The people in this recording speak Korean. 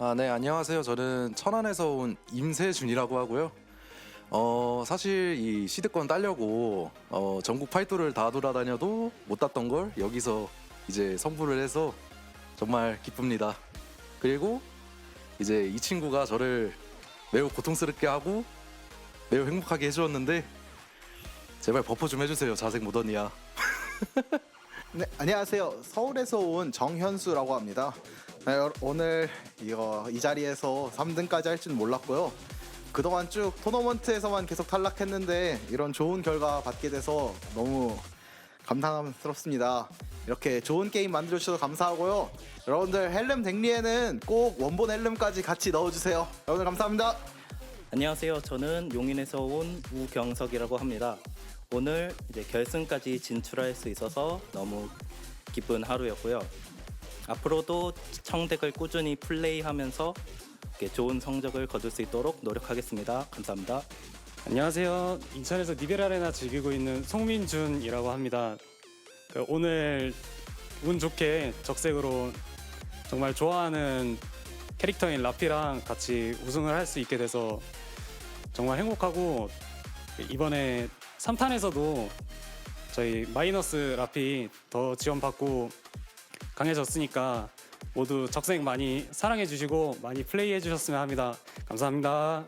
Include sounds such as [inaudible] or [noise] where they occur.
아, 네, 안녕하세요. 저는 천안에서 온 임세준이라고 하고요. 어, 사실 이 시드권 따려고 어, 전국 팔도를 다 돌아다녀도 못 땄던 걸 여기서 이제 성불을 해서 정말 기쁩니다. 그리고 이제 이 친구가 저를 매우 고통스럽게 하고 매우 행복하게 해주었는데 제발 버퍼 좀 해주세요. 자색 모던이야. [laughs] 네, 안녕하세요. 서울에서 온 정현수라고 합니다. 네, 여- 오늘 이거 이 자리에서 3등까지 할 줄 몰랐고요. 그동안 쭉 토너먼트에서만 계속 탈락했는데 이런 좋은 결과 받게 돼서 너무 감사스럽습니다. 이렇게 좋은 게임 만들어 주셔서 감사하고요. 여러분들 헬름 댕리에는 꼭 원본 헬름까지 같이 넣어 주세요. 여러분들 감사합니다. 안녕하세요. 저는 용인에서 온 우경석이라고 합니다. 오늘 이제 결승까지 진출할 수 있어서 너무 기쁜 하루였고요. 앞으로도 청덱을 꾸준히 플레이하면서 좋은 성적을 거둘 수 있도록 노력하겠습니다. 감사합니다. 안녕하세요. 인천에서 니벨 아레나 즐기고 있는 송민준이라고 합니다. 그 오늘 운 좋게 적색으로 정말 좋아하는 캐릭터인 라피랑 같이 우승을 할 수 있게 돼서 정말 행복하고 이번에 3탄에서도 저희 마이너스 라피 더 지원받고 강해졌으니까 모두 적색 많이 사랑해 주시고 많이 플레이해 주셨으면 합니다. 감사합니다.